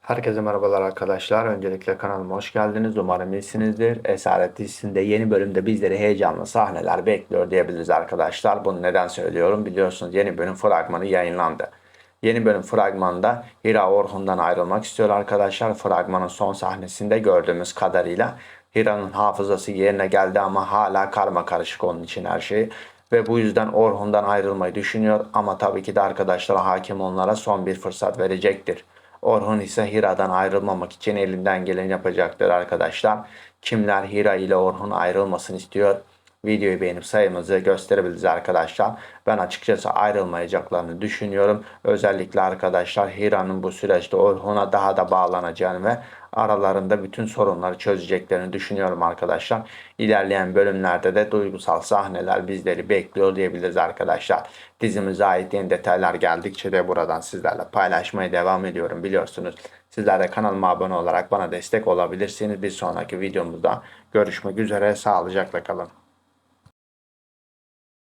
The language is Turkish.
Herkese merhabalar arkadaşlar. Öncelikle kanalıma hoş geldiniz. Umarım iyisinizdir. Esaret dizisinde yeni bölümde bizleri heyecanlı sahneler bekliyor diyebiliriz arkadaşlar. Bunu neden söylüyorum? Biliyorsunuz yeni bölüm fragmanı yayınlandı. Yeni bölüm fragmanında Hira Orhun'dan ayrılmak istiyor arkadaşlar. Fragmanın son sahnesinde gördüğümüz kadarıyla Hira'nın hafızası yerine geldi ama hala karma karışık onun için her şey. Ve bu yüzden Orhun'dan ayrılmayı düşünüyor ama tabii ki de arkadaşlar hakim onlara son bir fırsat verecektir. Orhun ise Hira'dan ayrılmamak için elinden geleni yapacaktır arkadaşlar. Kimler Hira ile Orhun ayrılmasını istiyor? Videoyu beğenip sayımızı gösterebiliriz arkadaşlar. Ben açıkçası ayrılmayacaklarını düşünüyorum. Özellikle arkadaşlar Hira'nın bu süreçte Orhun'a daha da bağlanacağını ve aralarında bütün sorunları çözeceklerini düşünüyorum arkadaşlar. İlerleyen bölümlerde de duygusal sahneler bizleri bekliyor diyebiliriz arkadaşlar. Dizimize ait yeni detaylar geldikçe de buradan sizlerle paylaşmaya devam ediyorum biliyorsunuz. Sizler de kanalıma abone olarak bana destek olabilirsiniz. Bir sonraki videomuzda görüşmek üzere. Sağlıcakla kalın.